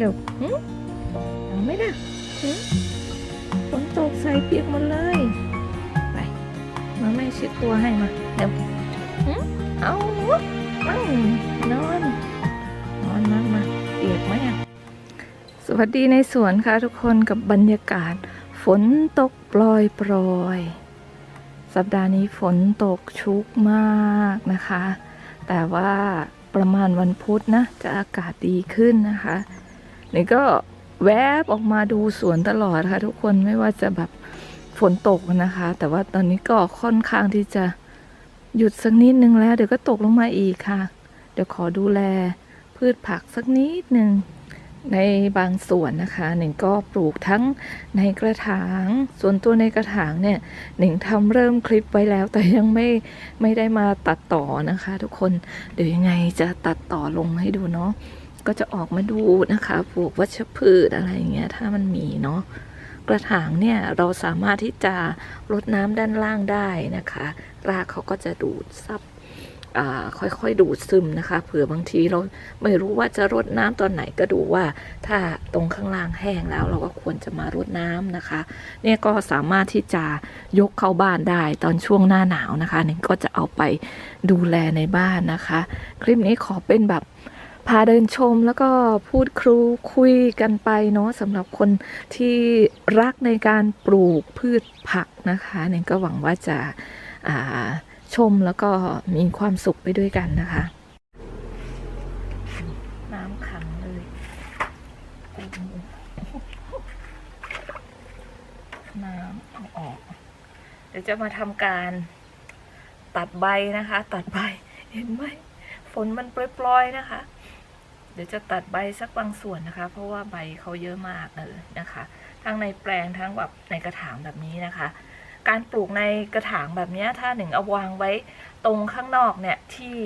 เร็วเอาไหมนะฝนตกใส่เปียกหมดเลย ไป มาแม่เช็ดตัวให้มาเร็วหึเอาอืมนอน นอนมามาเปียกไหมอะสวัสดีในสวนค่ะทุกคนกับบรรยากาศ ฝนตกปลอยปลอยสัปดาห์นี้ฝนตกชุกมากนะคะ แต่ว่าประมาณวันพุธนะ จะอากาศดีขึ้นนะคะ นี่ก็แวบออกมาดูสวนตลอดค่ะ ทุกคนไม่ว่าจะแบบฝนตกนะคะ แต่ว่าตอนนี้ก็ค่อนข้างที่จะหยุดสักนิดนึงแล้ว เดี๋ยวก็ตกลงมาอีกค่ะ เดี๋ยวขอดูแลพืชผักสักนิดหนึ่งในบางส่วนนะคะ หนึ่งก็ปลูกทั้งในกระถาง ส่วนตัวในกระถางเนี่ยหนึ่งทำเริ่มคลิปไว้แล้ว แต่ยังไม่ไม่ได้มาตัดต่อนะคะ ทุกคนเดี๋ยวยังไงจะตัดต่อลงให้ดูเนาะ ก็จะออกมาดูนะคะปลูกวัชพืชอะไรอย่างเงี้ยถ้ามันมีเนาะกระถางเนี่ยเราสามารถที่จะรดน้ำด้านล่างได้นะคะ รากเขาก็จะดูดซับค่อยๆดูดซึมนะคะ เผื่อบางทีเราไม่รู้ว่าจะรดน้ำตอนไหนก็ดูว่า ถ้าตรงข้างล่างแห้งแล้วเราก็ควรจะมารดน้ำนะคะ เนี่ยก็สามารถที่จะยกเข้าบ้านได้ตอนช่วงหน้าหนาวนะคะนี่ก็จะเอาไปดูแลในบ้านนะคะ คลิปนี้ขอเป็นแบบ พาเดินชมแล้วก็พูดครูคุยกันไปเนาะสำหรับคนที่รักในการปลูกพืชผักนะคะเนี่ยก็หวังว่าจะาชมแล้วก็มีความสุขไปด้วยกันนะคะ น้ำขังเลยน้ำเอาออก เดี๋ยวจะมาทำการตัดใบนะคะ ตัดใบเห็นไหมฝนมันปล่อยๆนะคะ เดี๋ยวจะตัดใบสักบางส่วนนะคะ เพราะว่าใบเขาเยอะมากเลยนะคะ ทั้งในแปลงทั้งแบบในกระถางแบบนี้นะคะ การปลูกในกระถางแบบนี้ถ้าหนึ่งเอาวางไว้ตรงข้างนอกเนี่ยที่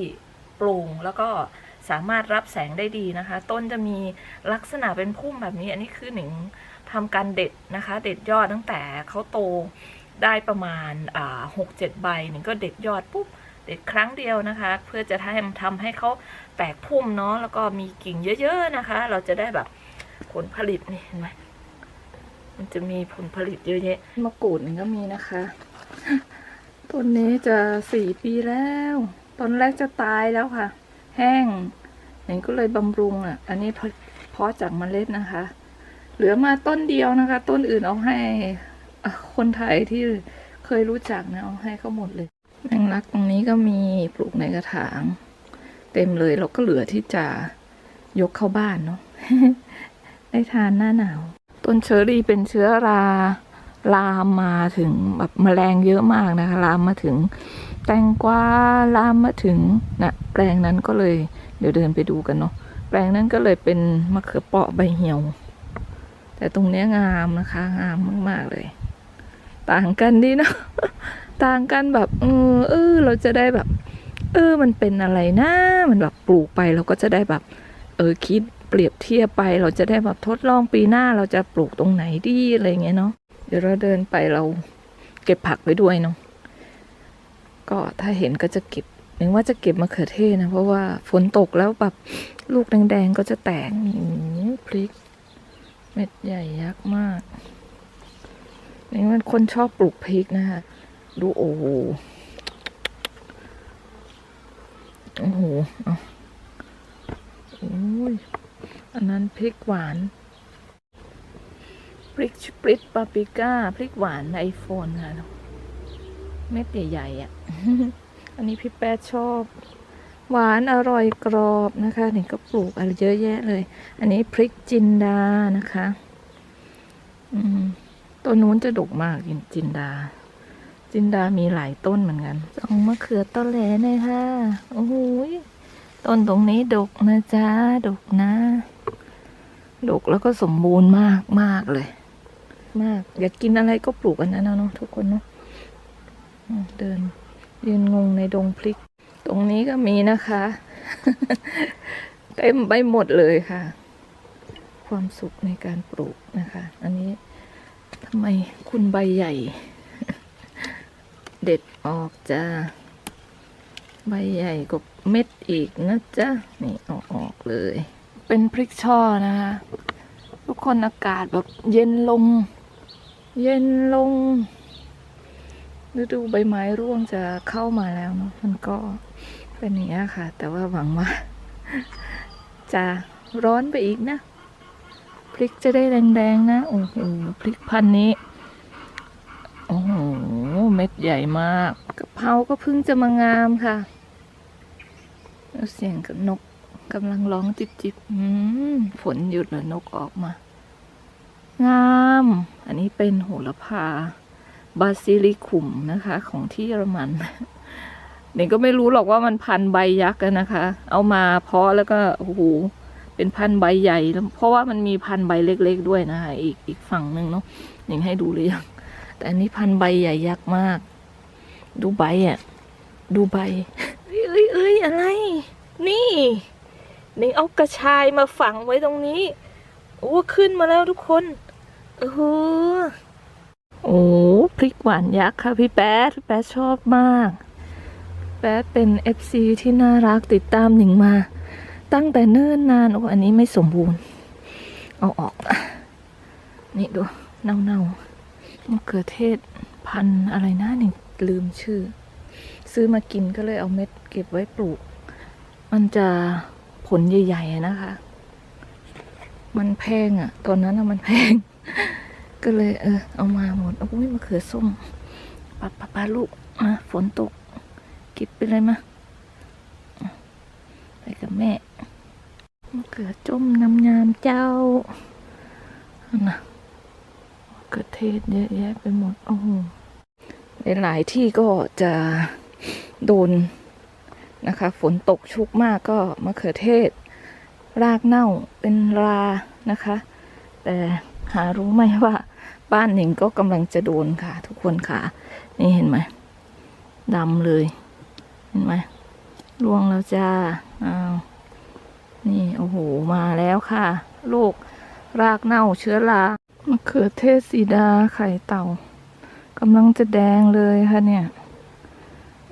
โปร่งแล้วก็สามารถรับแสงได้ดีนะคะ ต้นจะมีลักษณะเป็นพุ่มแบบนี้ อันนี้คือหนึ่งทำการเด็ดนะคะ เด็ดยอดตั้งแต่เขาโตได้ประมาณหกเจ็ดใบหนึ่งก็เด็ดยอดปุ๊บ เด็ดครั้งเดียวนะคะ เพื่อจะทำทำให้เขาแตกพุ่มเนาะแล้วก็มีกิ่งเยอะๆนะคะ เราจะได้แบบผลผลิตนี่เห็นไหมมันจะมีผลผลิตเยอะแยะมะกรูดนี่ก็มีนะคะต้นนี้จะสี่ปีแล้วต้นแรกจะตายแล้วค่ะ แห้งหนิงก็เลยบำรุงอะ อันนี้เพาะเพาะจากเมล็ดนะคะ เหลือมาต้นเดียวนะคะ ต้นอื่นเอาให้คนไทยที่เคยรู้จักนะเอาให้เขาหมดเลย แมงลักตรงนี้ก็มีปลูกในกระถาง เต็มเลยเราก็เหลือที่จะยกเข้าบ้านเนาะได้ทานหน้าหนาว ต้นเชอรี่เป็นเชื้อราลามมาถึงแบบแมลงเยอะมากนะคะลามมาถึง แตงกวาลามมาถึงนะแปลงนั้นก็เลย เดี๋ยวเดินไปดูกันเนาะแปลงนั้นก็เลยเป็นมะเขือเปราะใบเหี่ยว แต่ตรงเนี้ยงามนะคะ งามมากๆเลย ต่างกันดีเนาะ ต่างกันแบบเออเออ เราจะได้แบบ เออ มันเป็นอะไรนะมันแบบปลูกไปเราก็จะได้แบบ เออคิดเปรียบเทียบไป เราจะได้แบบทดลองปีหน้าเราจะปลูกตรงไหนดีอะไรเงี้ยเนาะเดี๋ยวเราเดินไปเราเก็บผักไว้ด้วยเนาะก็ถ้าเห็นก็จะเก็บนึกว่าจะเก็บมะเขือเทศนะ เพราะว่าฝนตกแล้วแบบลูกแดงๆก็จะแตกพริก เม็ดใหญ่ยักษ์มากนี่มันคนชอบปลูกพริกนะคะ ดูโอ้โหโอ้โหเอาโอ้ยอันนั้นพริกหวาน พริกชปริตปาปริก้า พริกหวานไอโฟนค่ะเม็ดใหญ่ๆอะ อันนี้พี่แป๊ดชอบ หวานอร่อยกรอบนะคะนี่ก็ปลูกอะไรเยอะแยะเลย อันนี้พริกจินดานะคะ อืมต้นนู้นจะดกมากจินดา จินดามีหลายต้นเหมือนกันสองมะเขือต้นแหลหน่อยค่ะ โอ้โหยต้นตรงนี้ดกนะจ๊ะ ดกนะ ดกแล้วก็สมบูรณ์มากมากเลย มาก อยากกินอะไรก็ปลูกอันนั้นนะเนาะทุกคนเนาะอืมเดิน ยืนงงในดงพริก ตรงนี้ก็มีนะคะ เต็มไปหมดเลยค่ะ ความสุขในการปลูกนะคะ อันนี้ทำไมคุณใบใหญ่ เด็ดออกจ้าใบใหญ่กว่าเม็ดอีกนะจ๊ะ นี่เอาออกเลย เป็นพริกช่อนะคะคนอากาศแบบเย็นลง เย็นลงฤดูใบไม้ร่วงจะเข้ามาแล้วเนาะมันก็เป็นอย่างนี้ยค่ะ แต่ว่าหวังว่า จะร้อนไปอีกนะ พริกจะได้แดงๆนะ โอ้โหพริกพันธุ์นี้ โอ้โห เม็ดใหญ่มากกะเพราก็เพิ่งจะมางามค่ะ เสียงกับนกกำลังร้องจิบจิบๆฝนหยุดแล้วนกออกมา งาม อันนี้เป็นโหระพา บาซิลิคุมนะคะ ของที่เยอรมันเด็กก็ไม่รู้หรอกว่ามันพันใบยักษ์นะคะ เอามาเพาะแล้วก็โอ้โหเป็นพันใบใหญ่แล้วเพราะว่ามันมีพันใบเล็ก ๆ ด้วยนะคะอีกอีกฝั่งหนึ่งเนาะหนิงให้ดูเลยยัง แต่อันนี้พันใบใหญ่ยักษ์มาก ดูใบอะ ดูใบ เอ้ยเอ้ยเอ้ยอะไร นี่หนิงเอากระชายมาฝังไว้ตรงนี้ โอ้ขึ้นมาแล้วทุกคนเออโอ้พริกหวานยักษ์ค่ะพี่แป๊ดพี่แป๊ดชอบมาก แป๊ดเป็น FC ที่น่ารักติดตามหนิงมา ตั้งแต่เนิ่นนานโอ้อันนี้ไม่สมบูรณ์ เอาออก นี่ดูเน่าๆ มะเขือเทศพันอะไรนะนี่งลืมชื่อ ซื้อมากินก็เลยเอาเม็ดเก็บไว้ปลูก มันจะผลใหญ่ๆนะคะ มันแพงอะ่ะ ตอนนั้นมันแพง ก็เลยเออเอามาหมดโอ้ยมะเขือส้มปะปะปะลูกมาฝนตกเก็บไปเลยมาไปกับแม่มะเขือจมน้ำยามเจ้านะะเขือเทศเยอะแยะไปหมด โอ้โหในหลายที่ก็จะโดนนะคะ ฝนตกชุกมากก็มะเขือเทศ รากเน่าเป็นรานะคะ แต่หารู้ไหมว่าบ้านหนิงก็กำลังจะโดนค่ะ ทุกคนค่ะ นี่เห็นไหมดำเลย เห็นไหมร่วงแล้วจ้าอ้าวนี่ โอ้โห มาแล้วค่ะ ลูกรากเน่าเชื้อรา มะเขือเทศสีดาไข่เต่ากำลังจะแดงเลยค่ะเนี่ย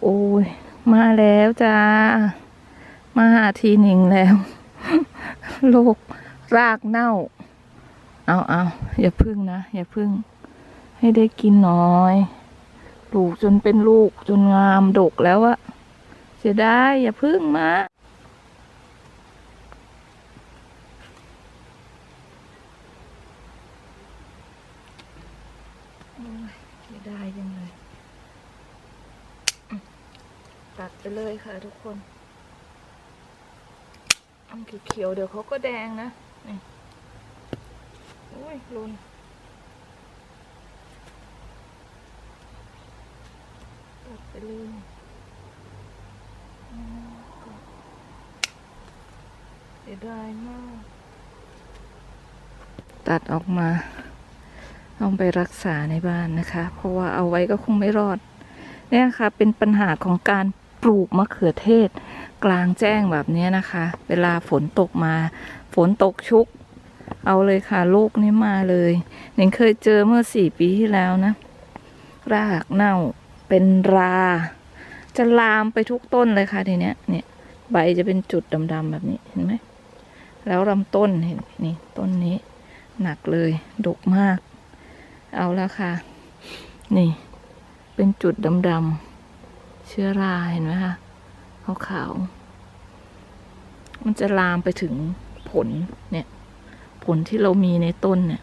โอ้ย มาแล้วจ้า มาหาทีหนิงแล้วโรครากเน่า เอาเอาอย่าพึ่งนะ อย่าพึ่ง ให้ได้กินน้อยปลูกจนเป็นลูกจนงามดกแล้วอะเสียดายอย่าพึ่งมา โอ้ยเสียดายจังเลยอืม ตัดไปเลยค่ะทุกคนอันเขียวๆเดี๋ยวเขาก็แดงนะ นี่โอ้ยลุนตัดไปเลยเสียดายมาก ตัดออกมาต้องไปรักษาในบ้านนะคะ เพราะว่าเอาไว้ก็คงไม่รอด เนี่ยค่ะ เป็นปัญหาของการ ปลูกมะเขือเทศ กลางแจ้งแบบนี้นะคะ เวลาฝนตกมา ฝนตกชุก เอาเลยค่ะลูกนี้มาเลยหนิงเคยเจอเมื่อสี่ปีที่แล้วนะ รากเน่าเป็นรา จะลามไปทุกต้นเลยค่ะทีเนี้ยเนี่ยใบจะเป็นจุดดำๆแบบนี้เห็นไหมแล้วลำต้นเห็นนี่ต้นนี้ หนักเลยดกมาก เอาแล้วค่ะ นี่ เป็นจุดดำๆ เชื้อราเห็นไหมคะขาวๆมันจะลามไปถึงผลเนี่ย ผลที่เรามีในต้นเนี่ย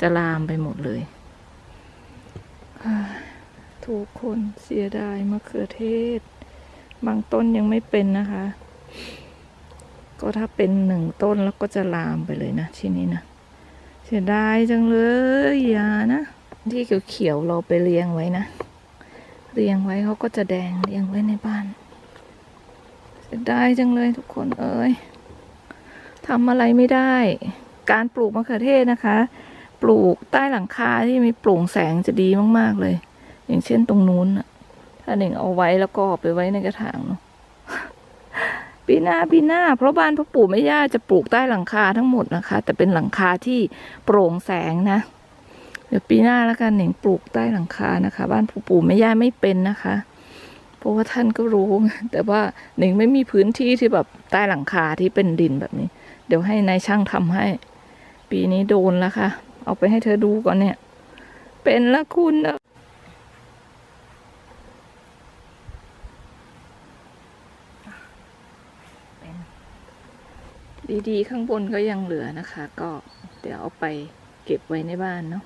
จะลามไปหมดเลยทุกคนเสียดายมะเขือเทศ บางต้นยังไม่เป็นนะคะ ก็ถ้าเป็นหนึ่งต้นแล้วก็จะลามไปเลยนะที่นี้นะเสียดายจังเลยอย่านะ ที่เขียวๆเราไปเรียงไว้นะ เรียงไว้เขาก็จะแดงเรียงไว้ในบ้านเสียดายจังเลยทุกคนเอ้ยทำอะไรไม่ได้ การปลูกมะเขือเทศนะคะ ปลูกใต้หลังคาที่มีโปร่งแสงจะดีมาก ๆเลย อย่างเช่นตรงนู้นน่ะถ้าหนึ่งเอาไว้แล้วก็เอาไปไว้ในกระถางเนาะปีหน้าปีหน้า เพราะบ้านพ่อปู่แม่ย่าจะปลูกใต้หลังคาทั้งหมดนะคะ แต่เป็นหลังคาที่โปร่งแสงนะ เดี๋ยวปีหน้าแล้วกันหนิงปลูกใต้หลังคานะคะ บ้านพ่อปู่แม่ย่าไม่เป็นนะคะ เพราะว่าท่านก็รู้ แต่ว่าหนิงไม่มีพื้นที่ที่แบบใต้หลังคาที่เป็นดินแบบนี้ เดี๋ยวให้นายช่างทำให้ ปีนี้โดนแล้วค่ะ เอาไปให้เธอดูก่อนเนี่ย เป็นละคุณอะเป็นดีๆ ข้างบนก็ยังเหลือนะคะ ก็เดี๋ยวเอาไปเก็บไว้ในบ้านเนาะ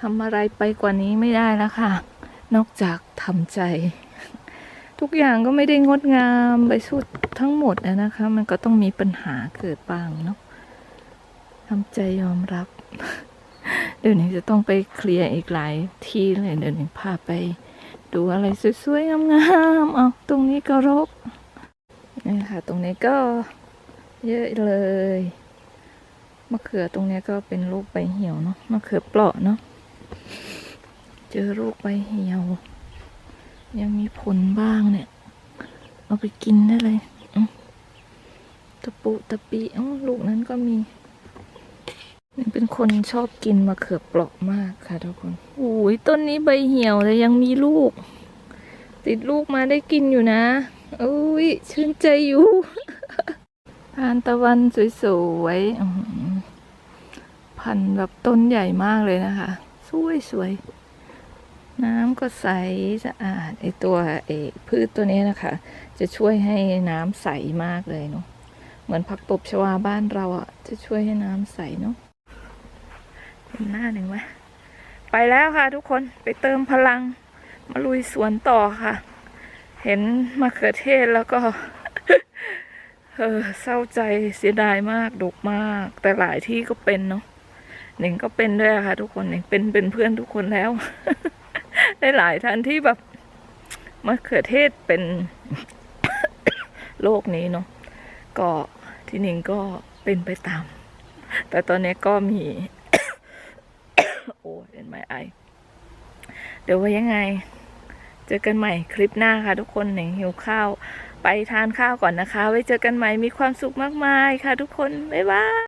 ทำอะไรไปกว่านี้ไม่ได้แล้วค่ะ นอกจากทำใจ ทุกอย่างก็ไม่ได้งดงามไปสุดทั้งหมดอะนะคะ มันก็ต้องมีปัญหาเกิดบ้างเนาะทำใจยอมรับ เดี๋ยวนี้จะต้องไปเคลียร์อีกหลายที่เลย เดี๋ยวนี้พาไป ดูอะไรสวยๆงามๆเอาตรงนี้ก็รกนี่ค่ะ ตรงนี้ก็เยอะเลยมะเขือตรงนี้ก็เป็นลูกใบเหี่ยวเนาะมะเขือเปราะเนาะ เจอลูกใบเหี่ยว ยังมีผลบ้างเนี่ย เอาไปกินได้เลยตะปุตะปีอ๋อลูกนั้นก็มีนี่เป็นคนชอบกินมะเขือเปราะมากค่ะทุกคนโอ้ยต้นนี้ใบเหี่ยวแต่ยังมีลูก ติดลูกมาได้กินอยู่นะอุ้ยชื่นใจอยู่ทานตะวันสวยๆพันแบบต้นใหญ่มากเลยนะคะ สวยๆน้ำก็ใสสะอาดไอตัวไอพืชตัวนี้นะคะ จะช่วยให้น้ำใสมากเลยเนาะเหมือนผักตบชวาบ้านเราอะ่ะ จะช่วยให้น้ำใสเนาะเห็นหน้าหนึ่งไหมไปแล้วค่ะทุกคนไปเติมพลัง มาลุยสวนต่อค่ะ เห็นมะเขือเทศแล้วก็เออเศร้าใจเสียดายมากดกมาก แต่หลายที่ก็เป็นเนาะ หนิงก็เป็นด้วยค่ะ ทุกคนหนิงเป็นเป็นเพื่อนทุกคนแล้ว ได้หลายท่านที่แบบมะเขือเทศเป็นโรคนี้เนาะก็ที่หนิงก็เป็นไปตาม แต่ตอนนี้ก็มี โอ้เป็นไม้ไอเดี๋ยวว่ายังไง เจอกันใหม่คลิปหน้าค่ะ ทุกคนหนิงหิวข้าว ไปทานข้าวก่อนนะคะ ไว้เจอกันใหม่มีความสุขมากมายค่ะ ทุกคน บ๊ายบาย